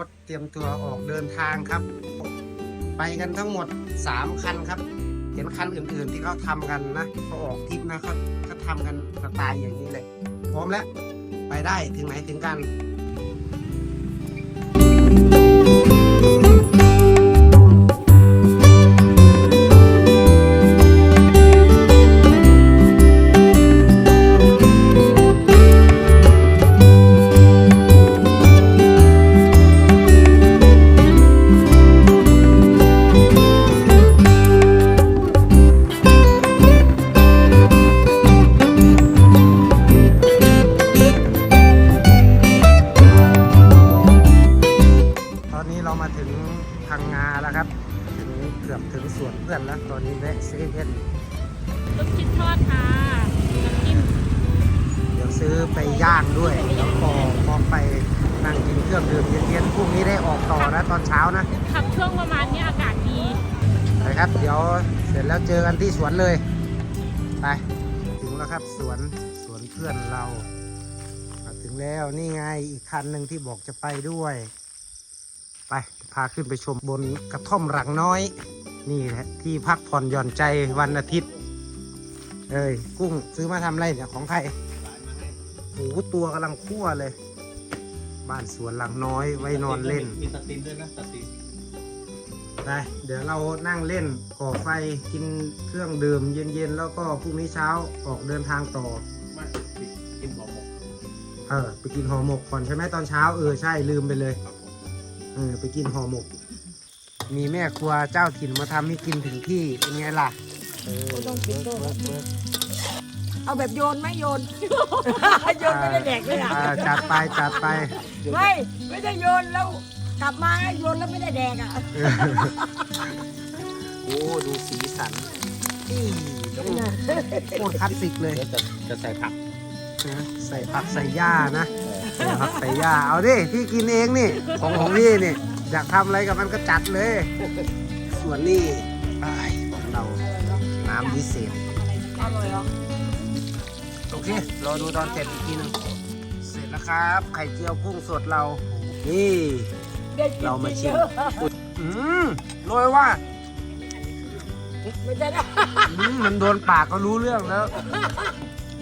รถเตรียมตัวออกเดินทางครับ ไปกันทั้งหมด 3 คันครับ เห็นคันอื่นๆที่เขาทำกันนะเขาออกทริปนะเขาเขาทำกันสไตล์อย่างนี้เลย พร้อมแล้ว ไปได้ถึงไหนถึงกัน ไป ถึงแล้วครับสวนสวนเพื่อนเรามาถึงแล้วนี่ไงอีกคันหนึ่งที่บอกจะไปด้วย ไปพาขึ้นไปชมบนกระท่อมหลังน้อย นี่แหละที่พักผ่อนหย่อนใจวันอาทิตย์ เอ้ยกุ้งซื้อมาทำไรเนี่ยของใครโอ้ตัวกำลังคั่วเลย บ้านสวนหลังน้อยไว้นอนเล่น มีสตินด้วยนะสติน ไปเดี๋ยวเรานั่งเล่นก่อไฟกินเครื่องดื่มเย็นๆ แล้วก็พรุ่งนี้เช้าออกเดินทางต่อ ไม่กินหอมหมกเออไปกินห่อหมกก่อนใช่ไหมตอนเช้าเออใช่ลืมไปเลยครับผมเออไปกินห่อหมก มีแม่ครัวเจ้าถิ่นมาทำให้กินถึงที่เป็นไงล่ะเออต้องกินด้วยเวิร์กเวิร์กเอาแบบโยนไหมโยน โยนไม่ได้แดกเลยอะอ่าจัดไปจัดไป ไม่ไม่ได้โยนแล้ว กลับมาโยนแล้วไม่ได้แดกอะเออโอ้ดูสีสันนี่โคตรคลาสสิกเลยเดี๋ยวจะจะใส่ผักนะใส่ผักใส่หญ้านะใส่ผักใส่หญ้าเอาดิพี่กินเองนี่ของของพี่นี่อยากทำอะไรกับมันก็จัดเลย ส่วนนี่ไอ้ายของเราน้ำวิเศษอร่อยเหรอโอเครอดูตอนเสร็จอีกทีหนึงเสร็จแล้วครับ ไข่เจียวกุ้งสดเรานี่ ได้กินเรามาชิม เยอะอืมโรยว่าไม่ได้นะอืมมันโดนปากก็รู้เรื่องแล้ว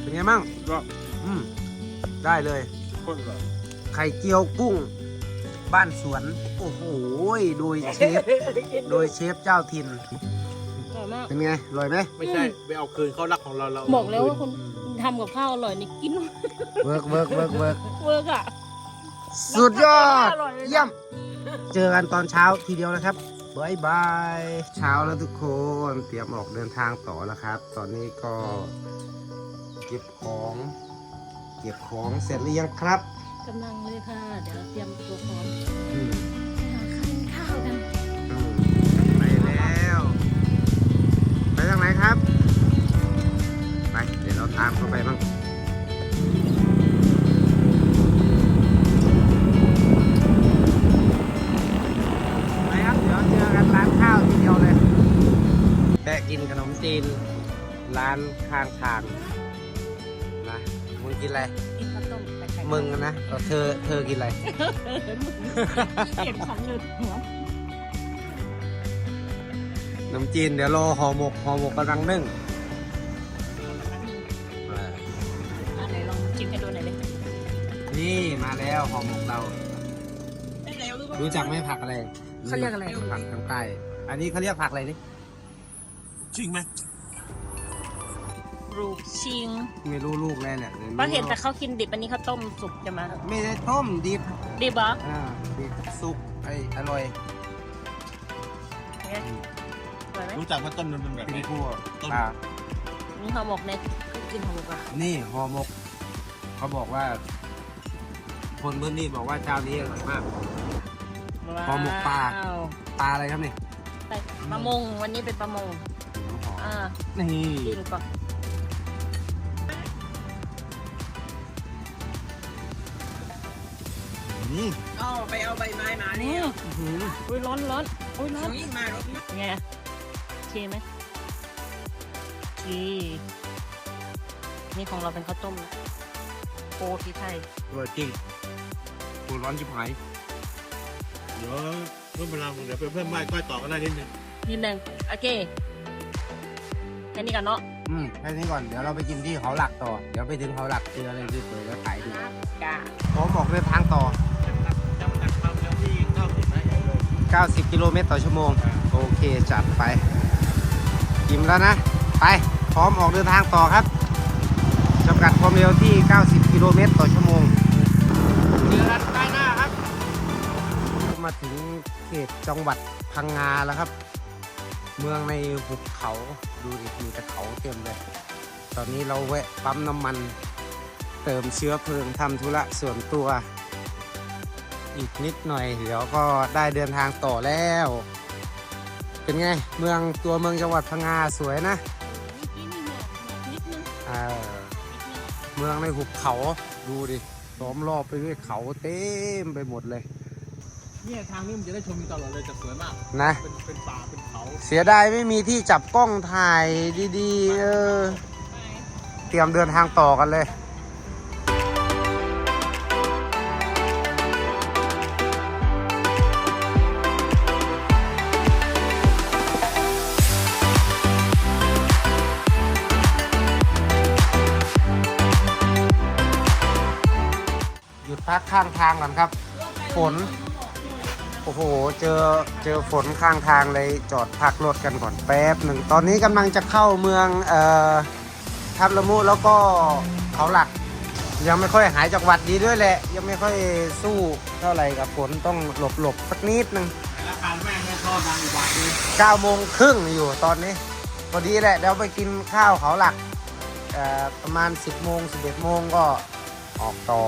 เป็นไงมั่งก็อืมได้เลยข้นเลยไข่เจียวกุ้ง บ้านสวน โอ้โหโดยเชฟโดยเชฟเจ้าถิ่น อร่อยมาก เป็นไงอร่อยไหมไม่ใช่ ไปเอาคืนเขารักของเราเราบอกแล้วว่าคนทำกับข้าวอร่อยนี่กินเวิร์กเวิร์กเวิร์กเวิร์กเวิร์กอะ สุดยอด เยี่ยม เจอกันตอนเช้าทีเดียวนะครับบายบายเช้าแล้วทุกคนเตรียมออกเดินทางต่อแล้วครับ ตอนนี้ก็เก็บของเก็บของเสร็จหรือยังครับกำลังเลยค่ะ เดี๋ยวเตรียมตัวพร้อมอืมหาข้าวข้าวกัน นมจีนร้านข้างทางนะมึงกินอะไรกินข้าวต้มแต่ไข่มึงอะนะแล้วเธอเธอกินอะไรเก็บของเลยหัวขนมจีนเดี๋ยวรอห่อหมกห่อหมกกำลังนึ่งอ่าอันไหนลองชิมให้ดูหน่อยเลยนี่มาแล้วห่อหมกเรา รู้จักไหมผักอะไรเขาเรียกอะไร ผักทางใต้อันนี้เขาเรียกผักอะไรนี่ จริงไหมรูปชิงไม่รู้ลูกแล้วเนี่ยป้าเห็นแต่เขากินดิบอันนี้เขาต้มสุกจะมาไม่ได้ต้มดิบดิบเหรออ่าดิบสุกไออร่อยไงอร่อยไหมรู้จักว่าต้นมันเป็นแบบเป็นนี้ คั่วต้มอ่านี่ห่อหมกเนี่ยกินห่อหมกอะนี่ห่อหมก เขาบอกว่า คนพื้นที่บอกว่าเจ้านี้อร่อยมาก ห่อหมกปลา ว้วปลาอะไรครับนี่ไปประมงวันนี้เป็นประมง อ่านี่ กินก่อนนี่เอาไปเอาใบไม้มานี่อื้อหืออุ้ยร้อนร้อนอุ้ยร้อนนี่มารถไงโอเคไหมโอเคนี่ของเราเป็นข้าวต้มนะโปที่ไทยอร่อยจริงตัวร้อนชิบหายเดี๋ยวเพิ่มพลังเดี๋ยวไปเพิ่มไม้ก้อยต่อกันได้นิดนึงนิดนึงโอเคแค่นี้กันเนาะอืมแค่นี้ก่อน เดี๋ยวเราไปกินที่เขาหลักต่อ เดี๋ยวไปถึงเขาหลักเจออะไรสวยๆแล้วขายดูกาพร้อมออกเดินทางต่อ จำกัดความเร็วที่90นะ90 กิโลเมตรต่อชั่วโมงโอเค จัดไปอิ่มแล้วนะ ไป พร้อมออกเดินทางต่อครับจำกัดความเร็วที่ 90 กิโลเมตรต่อชั่วโมงเจอกันใกล้หน้าครับ มาถึงเขตจังหวัดพังงาแล้วครับ เมืองในหุบเขาดูดิมีแต่เขาเต็มเลย ตอนนี้เราแวะปั๊มน้ำมัน เติมเชื้อเพลิงทำธุระส่วนตัว อีกนิดหน่อยเดี๋ยวก็ได้เดินทางต่อแล้ว เป็นไง เมืองตัวเมืองจังหวัดพังงาสวยนะเมื่อกี้มีหมอกหมอกนิดนึงเออเมืองในหุบเขาดูดิล้อมรอบไปด้วยเขาเต็มไปหมดเลย เนี่ยทางนี้มันจะได้ชมตลอดเลยจะสวยมาก นะ เป็นเป็นป่าเป็นเขาเสียดายไม่มีที่จับกล้องถ่ายดีๆ เออ เตรียมเดินทางต่อกันเลยหยุดพักข้างทางก่อนครับ ฝนโอ้โห เจอเจอฝนข้างทางเลยจอดพักรถกันก่อนแป๊บหนึ่งตอนนี้กำลังจะเข้าเมืองเอ่อทับละมุแล้วก็เขาหลัก ยังไม่ค่อยหายจากหวัดดีด้วยแหละ ยังไม่ค่อยสู้เท่าไหร่กับฝนต้องหลบหลบสักนิดหนึ่งราคาแม่ไม่ชอบดังอีกบาทนึงเก้าโมงครึ่งอยู่ตอนนี้พอดีแหละเดี๋ยวไปกินข้าวเขาหลักประมาณ 10โมง11โมงก็ออกต่อ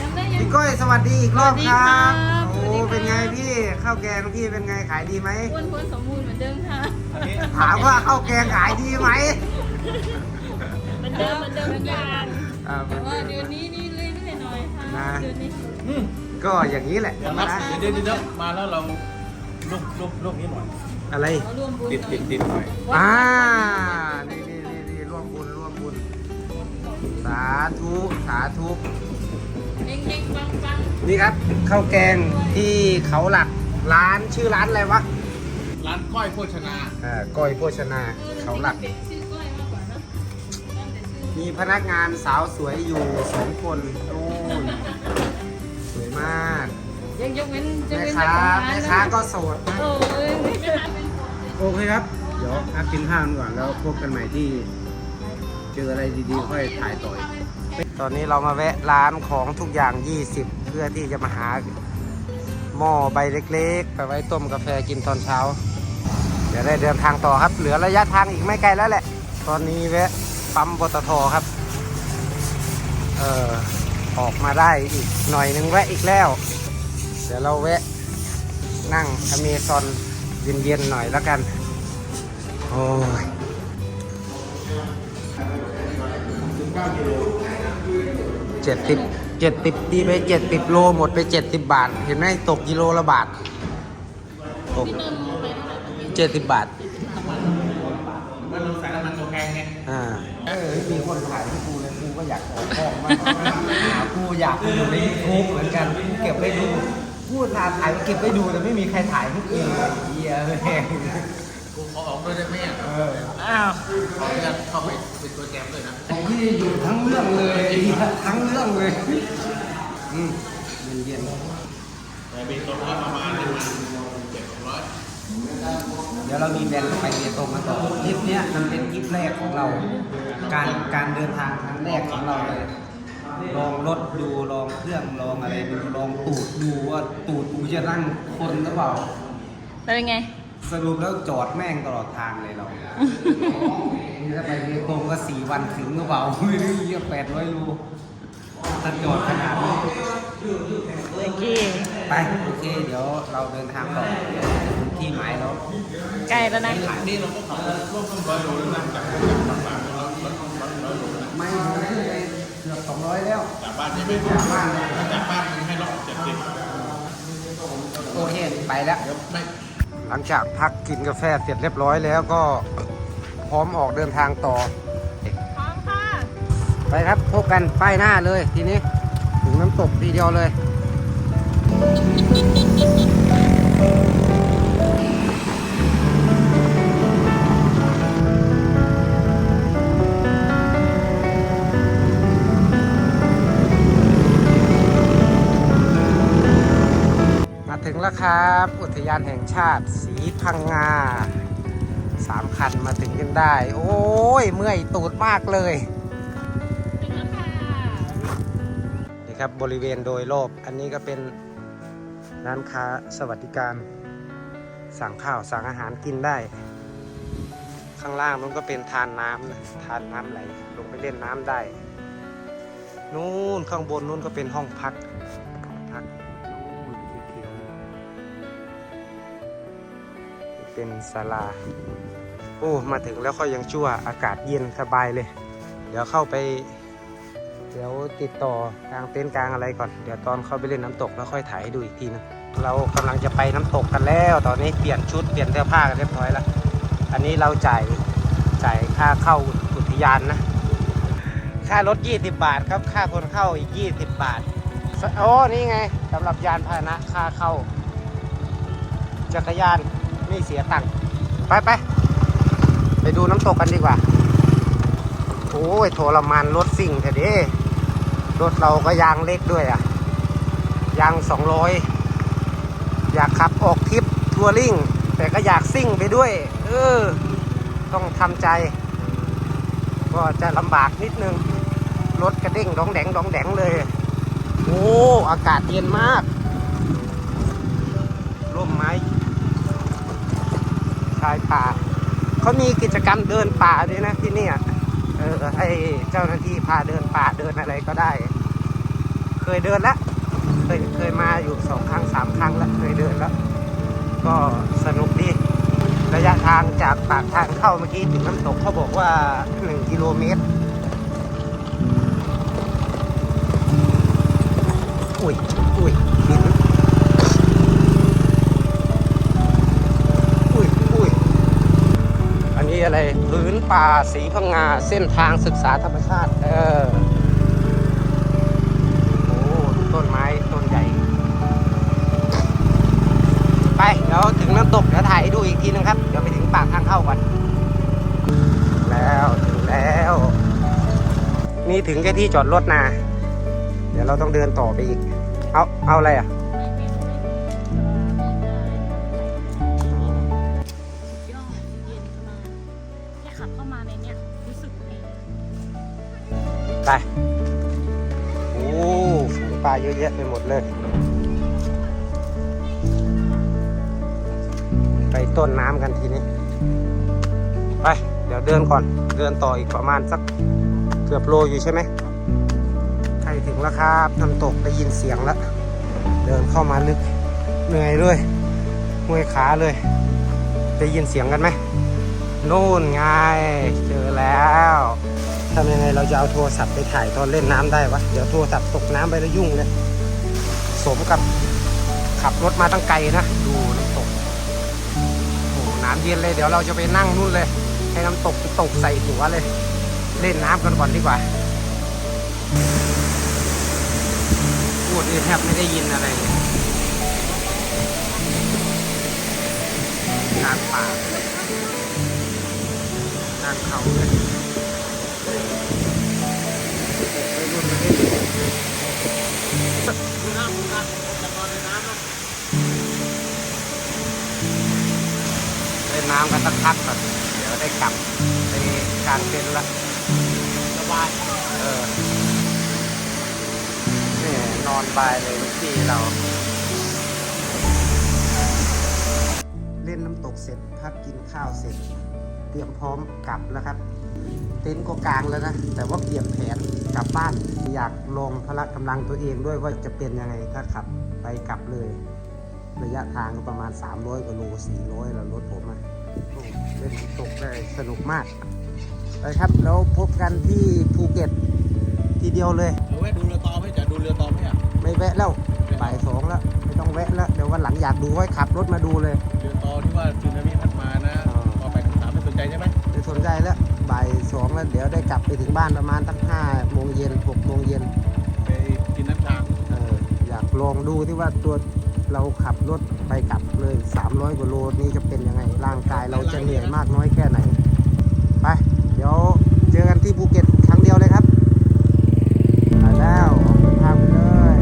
จำได้ยัง พี่ก้อยสวัสดีอีกรอบครัสวัสดีครับบโอ้สวัสดีครับ เป็นไงพี่ข้าวแกงพี่เป็นไงขายดีไหมอ้วนท้วนสมบูรณ์เหมือนเดิมค่ะอันนี้ถามว่าข้าวแกงขายดีไหมเหมือนเดิมเหมือนเดิมทุกอย่างอ่า แต่ว่าเดือนนี้นี่เรื่อยๆหน่อยค่ะนะ เดือนนี้อืมก็อย่างนี้แหละเดี๋ยวธรรมนะดาเดี๋ยวเดี๋ยวเดี๋ยวมาแล้วเราลูกลูกลูกนี้หน่อยอะไรเราร่วมบุญติดติดติดหน่อยอ่า นี่นี่นี่นี่ร่วมบุญร่วมบุญ สาธุ สาธุ นี่ครับข้าวแกงที่เขาหลักร้านชื่อร้านอะไรวะร้านก้อยโภชนาอ่าก้อยโภชนาเออเขาหลักเด็กชื่อก้อยมากกว่านะตั้งแต่ชื่อมีพนักงานสาวสวยอยู่สองคนนู่นสวยมากยังยกเว้นยกแม่เว้นค้าเจ้ของร้นแม่นะค้าก็โสดนะโอ้ยแม่ค้าเป็นคนโอเคครับ เดี๋ยวพักกินข้าวกันก่อนแล้วพบกันใหม่ที่ เจออะไรดีๆ ค่อยถ่ายต่ออีก ตอนนี้เรามาแวะร้านของทุกอย่าง 20 เพื่อที่จะมาหาหม้อใบเล็กๆ ไปไว้ต้มกาแฟกินตอนเช้า เดี๋ยวได้เดินทางต่อครับ เหลือระยะทางอีกไม่ไกลแล้วแหละ ตอนนี้แวะปั๊มปตทครับ เออออกมาได้อีกหน่อยนึงแวะอีกแล้ว เดี๋ยวเราแวะนั่งอเมซอนเย็นๆหน่อยแล้วกัน โอ้ย เจ็ดสิบเจ็ดสิบตีไปเจ็ดสิบโลหมดไปเจ็ดสิบบาท เห็นไหมตกกิโลละบาทตกพี่ต้นไปเท่าไหร่เมื่อกี้เจ็ดสิบบาทมันใส่น้ำมันตัวแกงไงอ่าเออมีคนถ่ายให้กูเลยกูก็อยากออกกล้องมากหากูอยากไปอยู่ในยูทูบเหมือนกันกูเก็บไว้ดูกูถ่ายถ่ายไว้เก็บไว้ดูแต่ไม่มีใครถ่ายให้กูเลยเฮียแม่งกูขอออก ด้วยได้ไหมอะเอออ้าวขออนุญาตเข้าไปเป็นตัวแกมด้วยนะของพี่อยู่ทั้งเรื่องเลยไอ้เหี้ยทั้งเรื่องเลยอืมเย็นแต่มีตัวร้อยประมาณหนึ่งเจ็ดร้อยๆเดี๋ยวเรามีแบรนด์ไปเบตงกันต่อทริปเนี้ยมันเป็นทริปแรกของเรา การการเดินทางครั้งแรกของเราเลยลองรถดูลองเครื่องลองอะไรดูลองตูดดูว่าตูดกูจะนั่งคนหรือเปล่าแล้วเป็นไง สรุปแล้วจอดแม่งตลอดทางเลยเรา นี่ถ้าไปเบตงก็สี่วันถึงหรือเปล่าไม่รู้เยี่ยแปดร้อยโลถ้าจอดขนาดนี้โอเค ไปโอเค เดี๋ยวเราเดินทางต่อถึงที่หมายแล้วใกล้แล้วนะนี่เราก็ขับร่วมร้อยโลแล้วนะจากจากบางบางร้อยร้อยร้อยโลนะไม่ผมขึ้นไปเกือบสองร้อยแล้วจากบ้านนี่ไม่จากบ้านจากบ้านมันให้เราเจ็ดสิบโอเคไปแล้วเดี๋ยวไม่ หลังจากพักกินกาแฟเสร็จเรียบร้อยแล้วก็พร้อมออกเดินทางต่อ พร้อมค่ะไปครับพบกันป้ายหน้าเลยทีนี้ ถึงน้ำตกทีเดียวเลย ครับ อุทยานแห่งชาติสีพังงาสามคันมาถึงกันได้ โอ้ย เมื่อยตูดมากเลยถึงแล้วค่ะนี่ครับบริเวณโดยรอบอันนี้ก็เป็นร้านค้าสวัสดิการ สั่งข้าวสั่งอาหารกินได้ ข้างล่างนู้นก็เป็นทานน้ำนะทานน้ำไหลลงไปเล่นน้ำได้ นู่นข้างบนนู้นก็เป็นห้องพัก เป็นศาลา โอ้ มาถึงแล้วก็ยังชั่วอากาศเย็นสบายเลย เดี๋ยวเข้าไป เดี๋ยวติดต่อกลางเต็นท์กลางอะไรก่อน เดี๋ยวตอนเข้าไปเล่นน้ำตกแล้วค่อยถ่ายให้ดูอีกทีนะเรากำลังจะไปน้ำตกกันแล้ว ตอนนี้เปลี่ยนชุดเปลี่ยนเสื้อผ้ากันเรียบร้อยแล้ว อันนี้เราจ่ายจ่ายค่าเข้าอุทยานนะ ค่ารถ 20 บาทครับ ค่าคนเข้าอีก 20 บาท โอ้ นี่ไงสำหรับยานพาหนะค่าเข้า จักรยาน ไม่เสียตังค์ไปไปไปดูน้ำตกกันดีกว่า โอ้ยโทรมานรถสิ่งเถอะด้รถเราก็ยางเล็กด้วยอะ ยางสองร้อยอยากขับออกทริปทัวริงแต่ก็อยากซิ่งไปด้วย เออ ต้องทำใจ ก็จะลำบากนิดนึง รถกระเด้งดองแดงดองแดงเลย โอ้ อากาศเย็นมาก ร่มไม้ายป่าเขามีกิจกรรมเดินป่าด้วยนะที่นี่เออให้เจ้าหน้าที่พาเดินป่าเดินอะไรก็ได้ เคยเดินแล้วเคยเคยมาอยู่สองครั้งสามครั้งแล้วเคยเดินแล้ว ก็สนุกดีระยะทางจากปากทางเข้าเมื่อกี้ถึงน้ำตกเขาบอกว่าหนึ่งกิโลเมตรอุ้ยอุ้ยหิน อันนี้อะไรพื้นป่าสีพังงา เส้นทางศึกษาธรรมชาติ เออโอ้ดูต้นไม้ต้นใหญ่ ไป เดี๋ยวถึงน้ำตกเดี๋ยวถ่ายให้ดูอีกทีนึงครับ เดี๋ยวไปถึงปากทางเข้าก่อน แล้วถึงแล้ว นี่ถึงแค่ที่จอดรถนะ เดี๋ยวเราต้องเดินต่อไปอีก เอา เอาอะไรอะ ไปโอ้ฝูงปลาเยอะแยะไปหมดเลย ไปต้นน้ำกันทีนี้ ไป เดี๋ยวเดินก่อน เดินต่ออีกประมาณสักเกือบโลอยู่ใช่ไหมใกล้ถึงแล้วครับน้ำตกได้ยินเสียงแล้ว เดินเข้ามาลึกเหนื่อยเลยเมื่อยขาเลย ได้ยินเสียงกันไหมนู่นไง เจอแล้วำยังไงเราจะเอาโทรศัพท์ไปถ่ายตอนเล่นน้ำได้วะ เดี๋ยวโทรศัพท์ตกน้ำไปแล้วยุ่งเลย สมกับขับรถมาตั้งไกลนะ ดูน้ำตกโอ้โหน้ำเย็นเลย เดี๋ยวเราจะไปนั่งนู่นเลย ให้น้ำตกตกใส่หัวเลย เล่นน้ำกันก่อนดีกว่าพูดนี่แทบไม่ได้ยินอะไรเลยทางป่าทางเขาเลย เล่นน้ำกันสักพักก่อนเดี๋ยวได้กลับไปกลางเต็นท์ละสบายเออนี่นอนบายเลยลูกพี่เรา เล่นน้ำตกเสร็จพักกินข้าวเสร็จ เตรียมพร้อมกลับแล้วครับ เต็นท์ก็กลางแล้วนะ แต่ว่าเปลี่ยนแผนกลับบ้าน อยากลองพละกำลังตัวเองด้วยว่าจะเป็นยังไงถ้าขับไปกลับเลย ระยะทางก็ประมาณ 300กว่าโล400 แล้วรถผมอะโอ้เล่นน้ำตกได้สนุกมากไปครับแล้วพบกันที่ภูเก็ตทีเดียวเลยเดี๋ยวแวะดูเรือต่อไหมจะดูเรือต่อไหมอะไม่แวะแล้วบ่ายสองแล้ว ไม่ต้องแวะแล้ว เดี๋ยววันหลังอยากดูค่อยขับรถมาดูเลย เรือต่อที่ว่าสึนามิ องแล้วเดี๋ยวได้กลับไปถึงบ้านประมาณตั้งห้าโมงเย็นหกโมงเย็นไปกินน้ำชาเอออยากลองดูที่ว่าตัวเราขับรถไปกลับเลย 300กว่าโลนี้จะเป็นยังไง ร่างกายเราจะเหนื่อยมากน้อยแค่ไหน ไป เดี๋ยวเจอกันที่ภูเก็ตครั้งเดียวเลยครับไปแล้วออกเดินทางไปเลย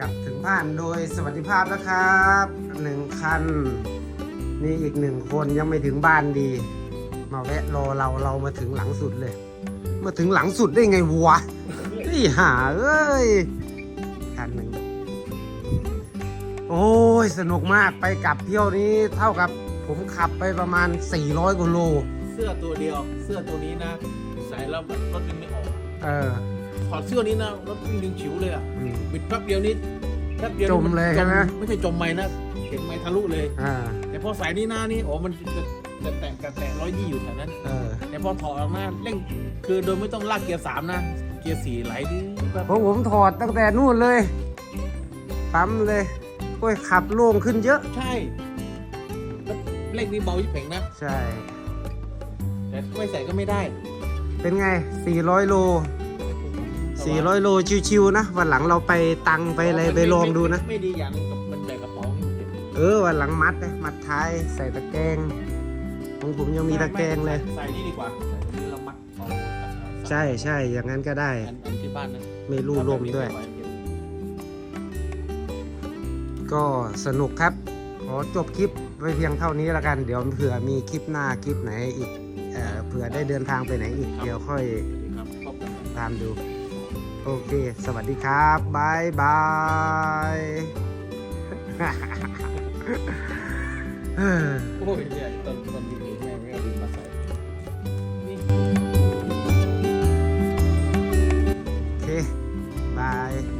กลับถึงบ้านโดยสวัสดิภาพนะครับหนึ่งคัน นี่อีกหนึ่งคนยังไม่ถึงบ้านดี มาแวะรอเราเรามาถึงหลังสุดเลย มาถึงหลังสุดได้ไงวะไอ้ห่าเอ้ยคันหนึ่งโอ้ยสนุกมากไปกลับเที่ยวนี้เท่ากับผมขับไปประมาณ 400กว่าโล เสื้อตัวเดียว เสื้อตัวนี้นะใส่แล้วแบบรถวิ่งไม่ออก เออถอดเสื้อนี้นะรถวิ่งดึงฉิวเลยอะอืม บิดแป๊บเดียวนี้แป๊บเดียวจมเลยใช่ไหม ไม่ใช่จมไม่นะเห็นไม่ทะลุเลย อ่า แต่พอใส่นี่หน้านี่โอ้มันจะ จะแตะกระแตะร้อยยี่อยู่แถวนั้น เออแต่พอถอดออกมาเร่งคือโดยไม่ต้องลากเกียร์สามนะ เกียร์สี่ไหลดีแบบเพราะผมถอดตั้งแต่นู่นเลย ปั๊มเลยโอ้ยขับโล่งขึ้นเยอะ ใช่แล้วเร่งนี่เบายิ่งเพ่งนะ ใช่ แต่ไม่ใส่ก็ไม่ได้เป็นไง 400 โล 400 โล ชิวๆนะ วันหลังเราไปตังไปอะไรไปลองดูนะ ไม่ดีอย่างหนึงกับมันแบกกระเป๋านี่เจ็บเออ วันหลังมัดนะมัดท้ายใส่ตะแกรง ของผมยังมีตะแกรงเลย ใส่นี่ดีกว่าใส่ตรงนี้เรามัดเอาใช่ใช่อย่างนั้นก็ได้ อันอันที่บ้านนะไม่รูลมด้วยถ้าแบบนี้ไม่ไหเก็บก็สนุกครับ ขอจบคลิปไว้เพียงเท่านี้แล้วกัน เดี๋ยวเผื่อมีคลิปหน้าคลิปไหนอีกเอ่อเผื่อได้เดินทางไปไหนอีก เดี๋ยวค่อยสวัสดีครับพบกันใหม่ตามดู โอเค สวัสดีครับบายบาย โอ้ยเนี่ยตอนตอนนี้ Okay, bye.